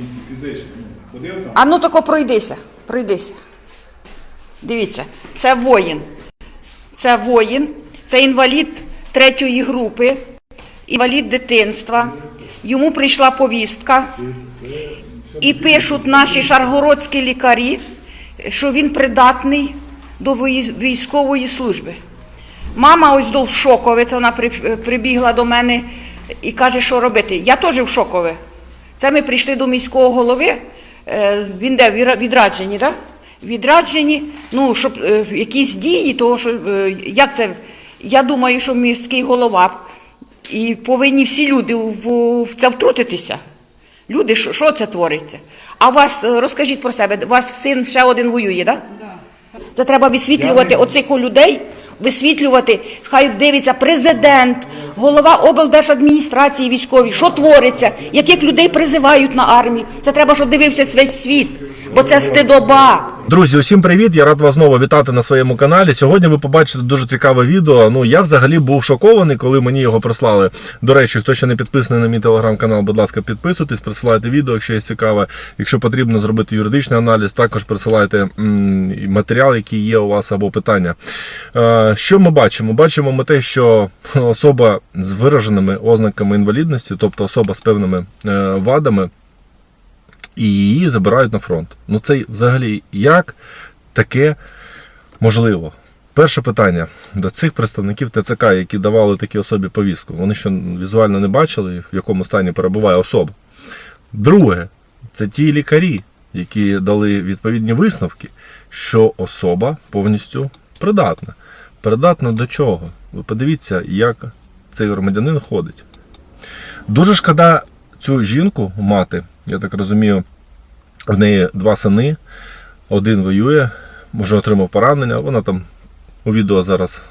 комісії фізично. Ходив там. А ну тако пройдися, пройдися. Дивіться, це воїн. Це воїн, це інвалід третьої групи, інвалід дитинства. Йому прийшла повістка. І пишуть наші шаргородські лікарі, що він придатний до військової служби. Мама ось до шокове, це вона прибігла до мене і каже, що робити. Я теж в шокове. Це ми прийшли до міського голови. е, Він де відраджені, так? Відраджені, ну, щоб е, якісь дії, того, що е, як це. Я думаю, що міський голова і повинні всі люди в, в це втрутитися. Люди, що, що це твориться? А вас, розкажіть про себе, у вас син ще один воює, так? Це треба висвітлювати оцих людей, висвітлювати. Хай дивиться президент, голова облдержадміністрації військові, що твориться, яких людей призивають на армію. Це треба, щоб дивився весь світ, бо це стидоба. Друзі, усім привіт! Я рад вас знову вітати на своєму каналі. Сьогодні ви побачите дуже цікаве відео. Ну я взагалі був шокований, коли мені його прислали. До речі, хто ще не підписаний на мій телеграм-канал, будь ласка, підписуйтесь, присилайте відео, якщо є цікаве. Якщо потрібно зробити юридичний аналіз, також присилайте матеріал, який є у вас або питання. Що ми бачимо? Бачимо ми те, що особа з вираженими ознаками інвалідності, тобто особа з певними е, вадами і її забирають на фронт. Ну це взагалі як таке можливо? Перше питання до цих представників ТЦК, які давали такій особі повістку. Вони що візуально не бачили, в якому стані перебуває особа. Друге, це ті лікарі, які дали відповідні висновки, що особа повністю придатна. Придатна до чого? Ви подивіться, як цей громадянин ходить. Дуже шкода цю жінку мати, я так розумію, в неї два сини, один воює, вже отримав поранення, вона там у відео зараз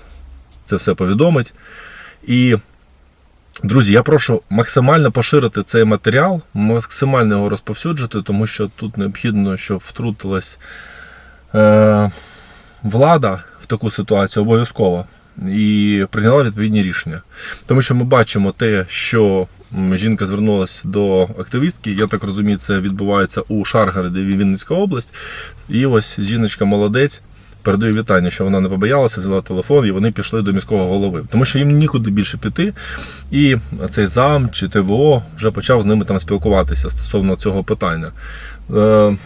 це все повідомить. І, друзі, я прошу максимально поширити цей матеріал, максимально його розповсюджити, тому що тут необхідно, щоб втрутилась е, влада таку ситуацію обов'язково і прийняла відповідні рішення. Тому що ми бачимо те, що жінка звернулася до активістки. Я так розумію, це відбувається у Шаргороді, Вінницька область. І ось жіночка молодець. Передаю вітання, що вона не побоялася, взяла телефон і вони пішли до міського голови. Тому що їм нікуди більше піти. І цей зам чи ТВО вже почав з ними там спілкуватися стосовно цього питання. Е,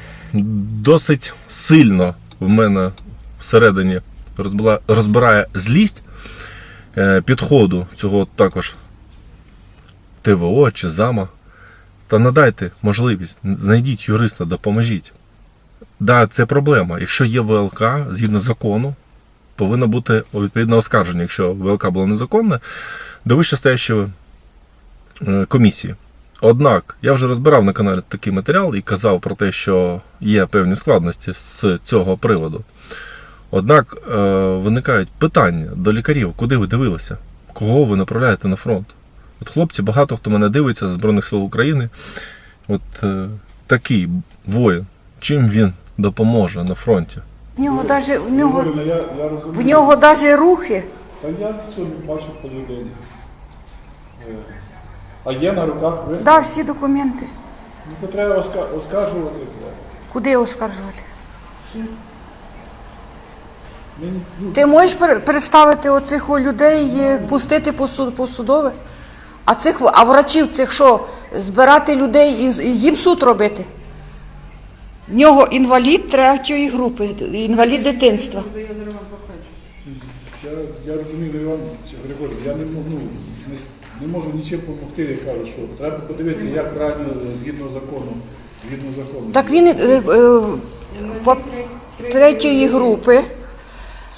досить сильно в мене всередині розбирає злість е, підходу цього також ТВО чи зама. Та надайте можливість, знайдіть юриста, допоможіть. Да, це проблема. Якщо є ВЛК, згідно закону, повинно бути відповідне оскарження, якщо ВЛК було незаконне, до вищестоящої е, комісії. Однак я вже розбирав на каналі такий матеріал і казав про те, що є певні складності з цього приводу. Однак е, виникають питання до лікарів, куди ви дивилися, кого ви направляєте на фронт. От хлопці, багато хто мене дивиться з Збройних сил України. От е, такий воїн, чим він допоможе на фронті? В нього даже, в нього, ну, я, я розумію. в нього рухи. Та я сьогодні бачу по людині. Е, А є на руках висновок? Да, всі документи. Ну, то треба оска- оскаржувати. треба. Куди оскаржувати? Мені, ну, Ти можеш пер- представити оцих людей, пустити по, суд, по судове? А цих а врачів цих що? Збирати людей і, їм суд робити? В нього інвалід третьої групи, інвалід дитинства. я, я розумію, Іван Григорій, я не можу, ну, не, не можу нічим допомогти, я кажу, що треба подивитися, як правильно е, згідно закону. Згідно закону. Так він е, е, по третьої групи.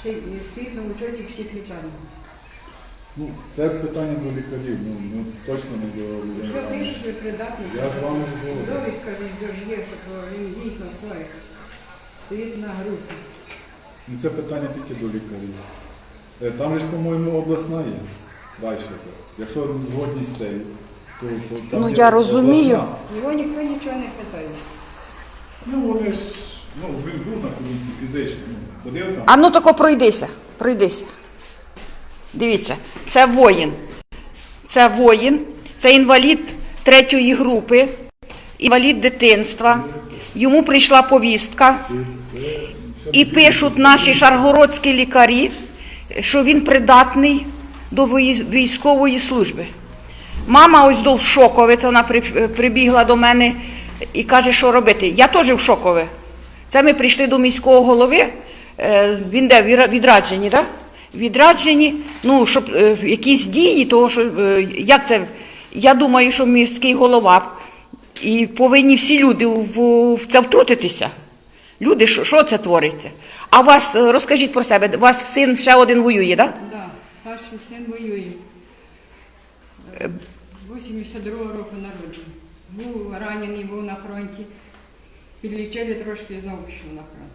Ще й стоїть на учеті всіх лікарень. Ну, це питання до лікарів, ну, ну точно не до Що людей. пишуть, ви придатний? Я з вами згоден. Довідка від є, що він дійсно хворий. Стоїть на групі. Ну, це питання тільки до лікарів. Е, Там же ж, по-моєму, обласна є. Далі це. Якщо не згодні з цією, то, то там Ну, є я розумію. обласна. Його ніхто нічого не питає. Ну, вони ж, ну, він був на комісії фізично. Ходив там. А ну тако пройдися, пройдися. Дивіться, це воїн. Це воїн, це інвалід третьої групи, інвалід дитинства. Йому прийшла повістка. І пишуть наші шаргородські лікарі, що він придатний до військової служби. Мама ось до шокове, це вона прибігла до мене і каже, що робити. Я теж в шокове. Це ми прийшли до міського голови, е, він де відраджені, так? Відраджені, ну, щоб е, якісь дії, того, що е, як це, я думаю, що міський голова і повинні всі люди в, це втрутитися. Люди, що, що це твориться? А вас, розкажіть про себе, у вас син ще один воює, так? Да, старший син воює. Е, 82-го року народження. Був ранений, був на фронті. Підлічили трошки і знову пішов на фронт.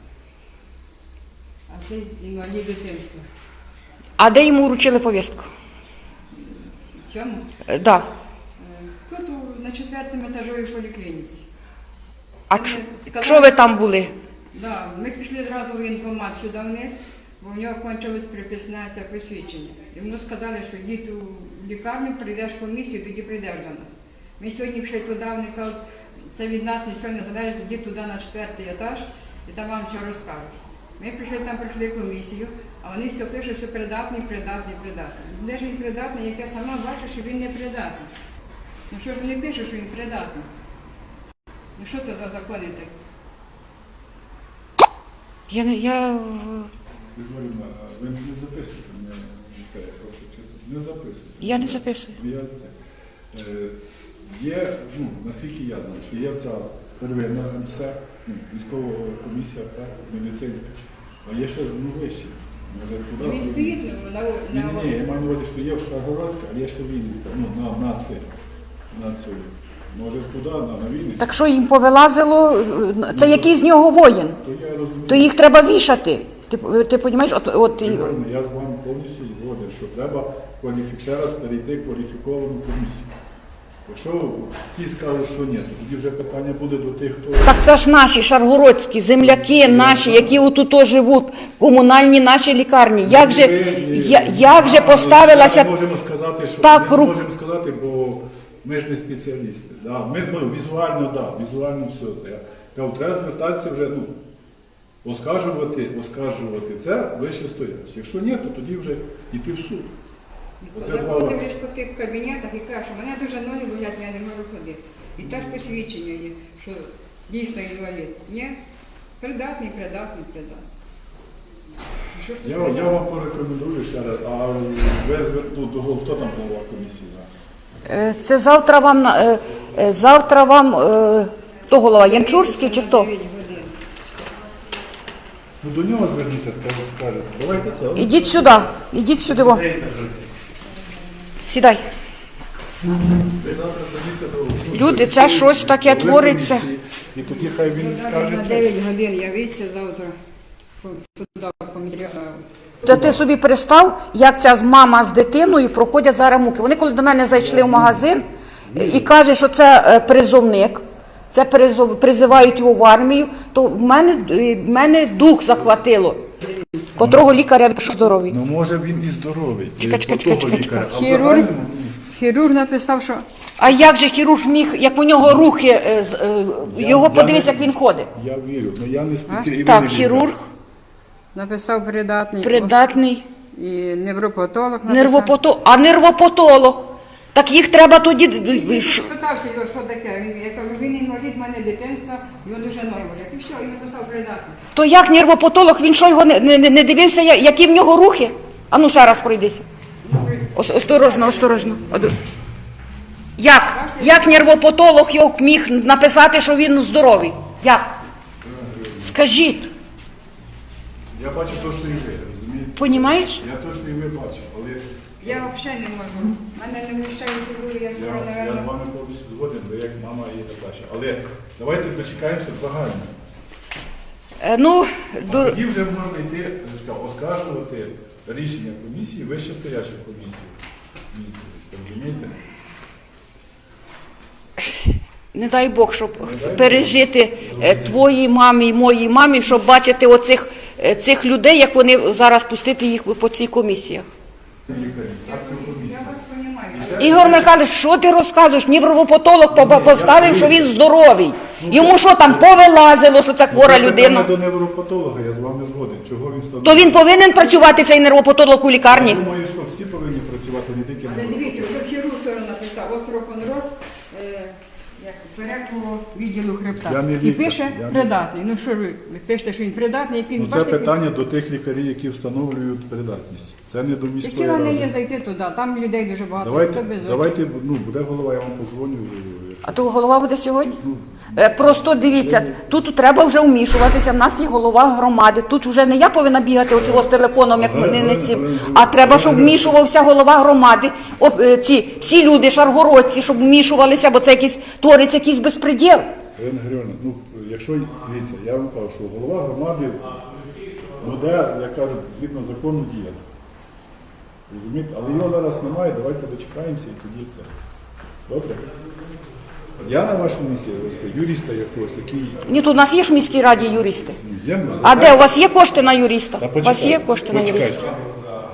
А це інвалід дитинства. А де йому вручили повістку? В цьому? Е, Да. Е, Тут у- на четвертому етажовій поліклініці. А ч- що ви там були? Да, ми пішли зразу в воєнкомат сюди вниз, бо в нього кончилось приписне це посвідчення. Йому сказали, що йдіть у лікарню, прийдеш в комісію, тоді прийдеш до нас. Ми сьогодні пішли туди, вони кажуть, це від нас нічого не залежить, йдіть туди на четвертий етаж і там вам що розкажуть. Ми прийшли там, прийшли комісію, а вони все пишуть, що придатний, придатний, придатний. Де ж він придатний, як я сама бачу, що він не придатний. Ну що ж вони пишуть, що він придатний? Ну що це за закони такі? Я, не- я... е, Григорівна, ви не записуєте мене це, я просто чесно. Не записуєте. Я не записую. Я це. Е, Є, ну, наскільки я знаю, що є ця первинна МС, ну, військова комісія, так, медицинська, а є ще ну, вищі. Може, туди Він стоїть на, на, ні, ні, я маю на увазі, що є Шаргородська, а є ще Вінницька, ну, на, на це, на цю. Може, туди, на, на Вінницьку, Так що їм повилазило, е, це який з нього воїн? то я розумію. То їх треба вішати. Ти, ти розумієш, от, от, і- я з вами повністю згоден, що треба кваліфі... ще раз перейти кваліфіковану комісію. Якщо ті скажуть, що ні, то тоді вже питання буде до тих, хто... так це ж наші шаргородські земляки, наші, які отут живуть, комунальні наші лікарні. Як же, я, як же поставилася Ми можемо сказати, що так ми не можемо сказати, бо ми ж не спеціалісти. Да. Ми, ми візуально, да, візуально все. Я кажу, треба звертатися вже, ну, оскаржувати, оскаржувати це вище стоячи. Якщо ні, то тоді вже йти в суд. Оце два Заходиш по тих кабінетах і кажеш, що мене дуже ноги болять, я не можу ходити. І теж посвідчення є, що дійсно інвалід. Ні? Придатний, придатний, придатний. Що ж тут Я, я вам порекомендую ще раз, а ви звер- ну, до гол- хто там голова комісії зараз? Е, Це завтра вам на- е, е, завтра вам е, хто голова? Янчурський чи хто? 9 годин. Ну до нього зверніться, скажете, скажете. Давайте це. Ідіть сюди, ідіть сюди. Во. До Люди, це щось таке твориться. І тоді хай він скаже На 9 годин явиться завтра туди. Та ти собі представ, як ця мама з дитиною проходять зараз муки. Вони коли до мене зайшли в магазин і каже, що це е, призовник, це призов, призивають його в армію, то в мене, е, в мене дух захватило. Котрого лікаря що здоровий. Ну може він і здоровий. Чекай, чекай, чекай, чекай, лікаря. А в Хірург, хірург написав, що А як же хірург міг, як у нього рухи, е, з- е, його я подивись, не- як він ходить. Я вірю, але я не спеціаліст. Так, хірург написав придатний придатний, і невропатолог написав. нервопото... а нервопатолог. Так їх треба тоді. Я ш- спитався його, що таке. Він, я кажу, він інвалід, в мене дитинства, його дуже болять. І все, і написав придатний. То як нервопатолог, він що його не, не, не дивився, я- які в нього рухи? А ну ще раз пройдися. Ос- Осторожно, осторожно. Оду- Як? Як нервопатолог його міг написати, що він здоровий? Як? Скажіть, Я бачу те, що і ви, розумієте? понімаєш? Я що і ви бачите, але Я взагалі не можу. Мене не вміщають у я я, скоро, я з наверное, вами повністю згоден, ви як мама і далі. Але давайте дочекаємося в загальному. Е, Ну, А ду- тоді вже можна йти я ж кажу, оскаржувати рішення комісії, вище стоячу комісію. Розумієте? не дай Бог, щоб пережити е, твоїй мамі і моїй мамі, щоб бачити оцих е, цих людей, як вони зараз пустити їх по цих комісіях. Ігор Михайлович, що ти розказуєш? Невропатолог поставив, що він здоровий. Йому що там повилазило, що це хвора людина. до невропатолога, я з вами згоден. Чого він? То він повинен працювати цей невропатолог у лікарні. Я думаю, що всі повинні працювати, не тільки Але дивіться, от хірург теж написав остеопонроз, е, відділу хребта. І пише придатний. Ну що ви, пишете, що він придатний, як він Ну, це питання до тих лікарів, які встановлюють придатність. Це не до Які міської вони є зайти туди, там людей дуже багато. Давайте, хто без давайте, ну, буде голова, я вам позвоню. А то голова буде сьогодні? Е, Просто дивіться, тут треба вже вмішуватися. В нас є голова громади. Тут вже не я повинна бігати оцього з телефоном, як мене не ці. А треба, щоб вмішувався голова громади. О, е, ці всі люди, шаргородці, щоб вмішувалися, бо це якийсь твориться якийсь безпреділ. Ірина Григорівна, ну, якщо, дивіться, я вам кажу, що голова громади буде, як кажуть, згідно закону діяти. Розумієте? Але його зараз немає, давайте дочекаємося і тоді це. Добре? Я на вашому місці, юриста якогось, який Ні, тут у нас є ж в міській раді юристи. є, ну, А де у вас є кошти на юриста? Та У вас почекайте, є кошти на почекайте. юриста?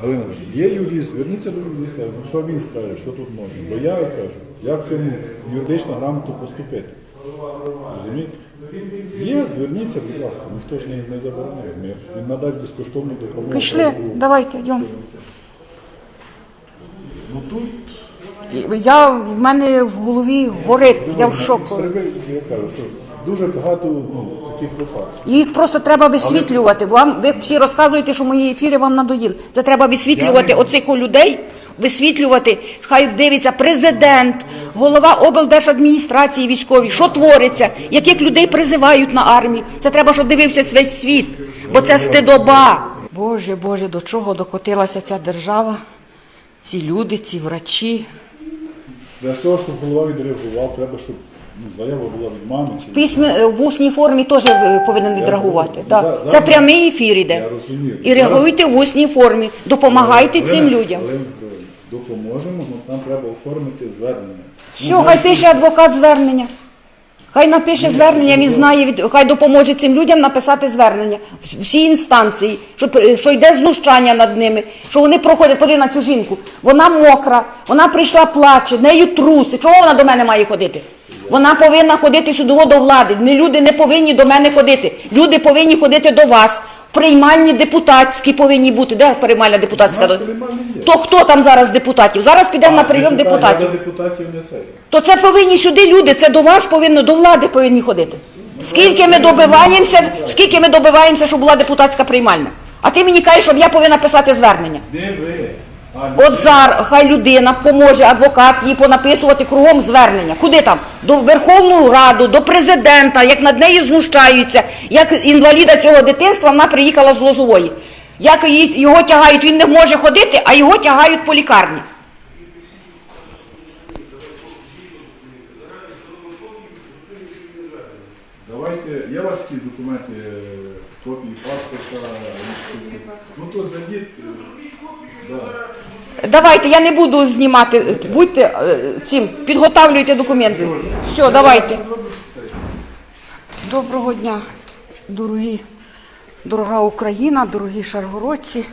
Галина, є юрист, зверніться до юриста, ну що він скаже, що тут можна. Бо я кажу, як цьому юридично грамотно поступити. Розумієте? Є, зверніться, будь ласка, ніхто ж не, не забороняє. Ми- Він надасть безкоштовну допомогу. Пішли, давайте, йдемо. Ну тут Я в мене в голові горить, я в шоку. Я кажу, що дуже багато ну, таких випадків. Їх просто треба висвітлювати. Вам ви всі розказуєте, що мої ефіри вам надоїли. Це треба висвітлювати Я не- оцих людей, висвітлювати. Хай дивиться президент, голова облдержадміністрації військові, що твориться, яких людей призивають на армію. Це треба, щоб дивився весь світ, бо це стидоба. Боже, Боже, до чого докотилася ця держава? Ці люди, ці врачі. Для того, щоб голова відреагував, треба, щоб ну, заява була від мами. В Чи... письмі е, в усній формі теж е, повинен відреагувати. Я- Так. да, Це да. прямий ефір іде. Я розумію. І реагуйте в усній формі. Допомагайте цим людям. Петровна, Допоможемо, але нам треба оформити звернення. Все, хай пише адвокат звернення. Хай напише звернення, він знає, від... хай допоможе цим людям написати звернення. Всі інстанції, що, що йде знущання над ними, що вони проходять, подивись на цю жінку. Вона мокра, вона прийшла плаче, нею труси. Чого вона до мене має ходити? Вона повинна ходити сюди до влади. Не люди не повинні до мене ходити. Люди повинні ходити до вас. Приймальні депутатські повинні бути. Де приймальна депутатська? То хто там зараз депутатів? Зараз підемо на прийом депутатів. Депутатів не це. То це повинні сюди люди, це до вас повинно, до влади повинні ходити. Скільки ми добиваємося, скільки ми добиваємося, щоб була депутатська приймальна. А ти мені кажеш, щоб я повинна писати звернення. От зараз хай людина поможе, адвокат їй понаписувати кругом звернення. Куди там? До Верховну Раду, до президента, як над нею знущаються, як інваліда цього дитинства вона приїхала з Лозової. Як його тягають, він не може ходити, а його тягають по лікарні. Давайте, є у вас якісь документи, е, копії паспорта? Ну то зайдіть. е, Да. Давайте, я не буду знімати. Будьте е, цим, підготавлюйте документи. Все, давайте. Доброго дня, дорогі, дорога Україна, дорогі шаргородці.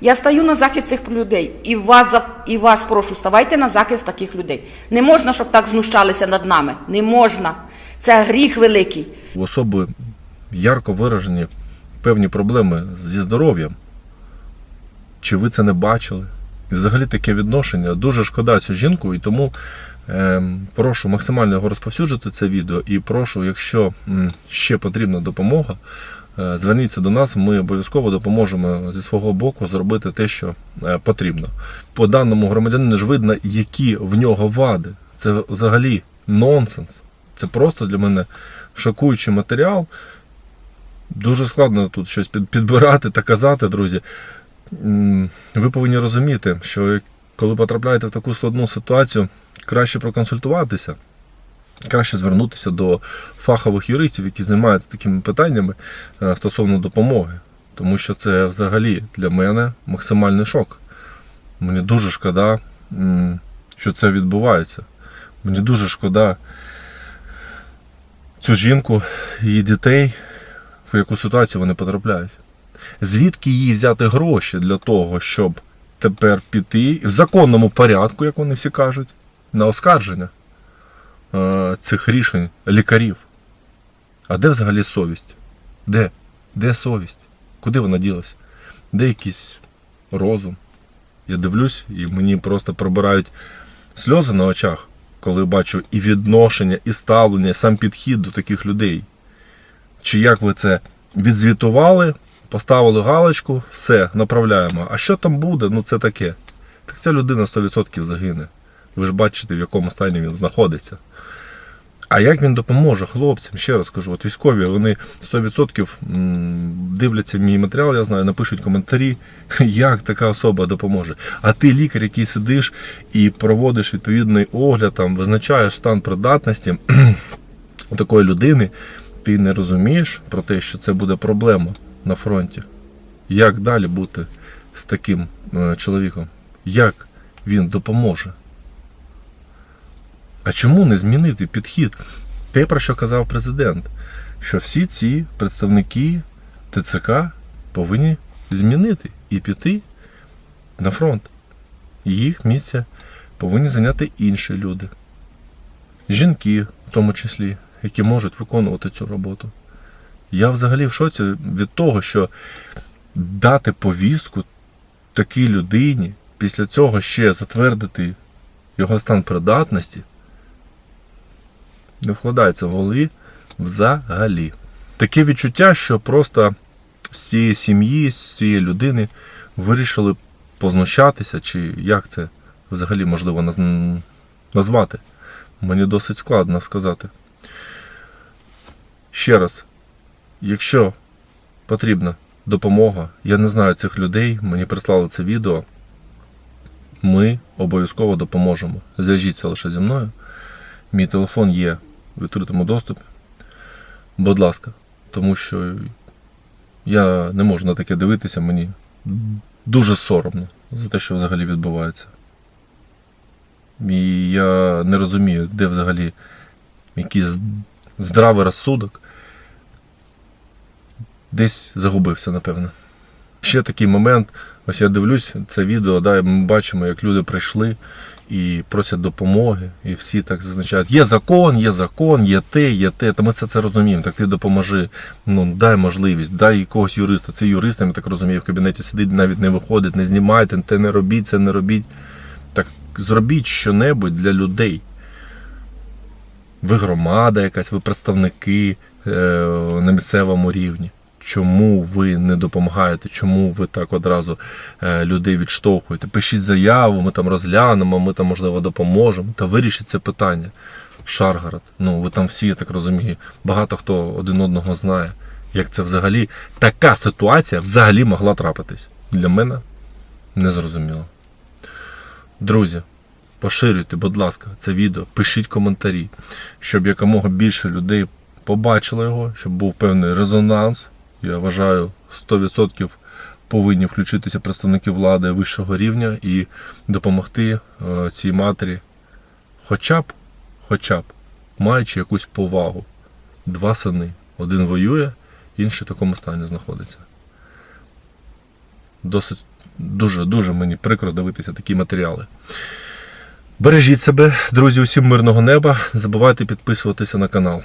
Я стаю на захист цих людей і вас, за- і вас прошу, ставайте на захист таких людей. Не можна, щоб так знущалися над нами. Не можна. Це гріх великий. У особи ярко виражені певні проблеми зі здоров'ям. Чи ви це не бачили? І взагалі таке відношення. Дуже шкода цю жінку, і тому е, прошу максимально його розповсюджити це відео. І прошу, якщо ще потрібна допомога, е, зверніться до нас, ми обов'язково допоможемо зі свого боку зробити те, що е, потрібно. По даному громадянину ж видно, які в нього вади. Це взагалі нонсенс. Це просто для мене шокуючий матеріал. Дуже складно тут щось під- підбирати та казати, друзі. Ви повинні розуміти, що коли потрапляєте в таку складну ситуацію, краще проконсультуватися, краще звернутися до фахових юристів, які займаються такими питаннями е, стосовно допомоги. Тому що це взагалі для мене максимальний шок. Мені дуже шкода, що це відбувається. Мені дуже шкода цю жінку, її дітей, в яку ситуацію вони потрапляють. Звідки їй взяти гроші для того, щоб тепер піти в законному порядку, як вони всі кажуть, на оскарження е, цих рішень лікарів. А де взагалі совість? Де? Де совість? Куди вона ділась? Де якийсь розум? Я дивлюсь, і мені просто пробирають сльози на очах, коли бачу і відношення, і ставлення, і сам підхід до таких людей. Чи як ви це відзвітували, поставили галочку, все, направляємо. А що там буде? Ну це таке. Так ця людина 100% загине. Ви ж бачите, в якому стані він знаходиться. А як він допоможе хлопцям? Ще раз кажу, от військові вони 100% дивляться мій матеріал, я знаю, напишуть коментарі, як така особа допоможе. А ти лікар, який сидиш і проводиш відповідний огляд, там, визначаєш стан придатності такої людини, ти не розумієш про те, що це буде проблема на фронті. Як далі бути з таким е, чоловіком? Як він допоможе? А чому не змінити підхід? Те, про що казав президент, що всі ці представники ТЦК повинні змінити і піти на фронт. Їх місце повинні зайняти інші люди. Жінки, в тому числі, які можуть виконувати цю роботу. Я взагалі в шоці від того, що дати повістку такій людині, після цього ще затвердити його стан придатності, не вкладається в голові взагалі. Таке відчуття, що просто з цієї сім'ї, з цієї людини вирішили познущатися, чи як це взагалі можливо назвати. Мені досить складно сказати. Ще раз, якщо потрібна допомога, я не знаю цих людей, мені прислали це відео. Ми обов'язково допоможемо. Зв'яжіться лише зі мною. Мій телефон є в відкритому доступі. Будь ласка, тому що я не можу на таке дивитися, мені дуже соромно за те, що взагалі відбувається. І я не розумію, де взагалі якийсь здравий розсудок. Десь загубився, напевно. Ще такий момент. Ось я дивлюсь це відео, да, і ми бачимо, як люди прийшли і просять допомоги, і всі так зазначають: є закон, є закон, є те, є те. Та ми все це розуміємо. Так ти допоможи. Ну дай можливість, дай якогось юриста. Це юрист, я так розумію, в кабінеті сидить, навіть не виходить, не знімайте, те не робіть, це не робіть. Так зробіть щонебудь для людей. Ви громада якась, ви представники е, на місцевому рівні. Чому ви не допомагаєте? Чому ви так одразу е, людей відштовхуєте? Пишіть заяву, ми там розглянемо, ми там, можливо, допоможемо та вирішіть це питання. Шаргород. Ну, ви там всі, я так розумію, багато хто один одного знає. Як це взагалі така ситуація взагалі могла трапитись? Для мене незрозуміло. Друзі, поширюйте, будь ласка, це відео, пишіть коментарі, щоб якомога більше людей побачило його, щоб був певний резонанс. Я вважаю, 100% повинні включитися представники влади вищого рівня і допомогти е, цій матері, хоча б, хоча б, маючи якусь повагу. Два сини. Один воює, інший в такому стані знаходиться. Досить дуже дуже мені прикро дивитися такі матеріали. Бережіть себе, друзі, усім мирного неба. Не забувайте підписуватися на канал.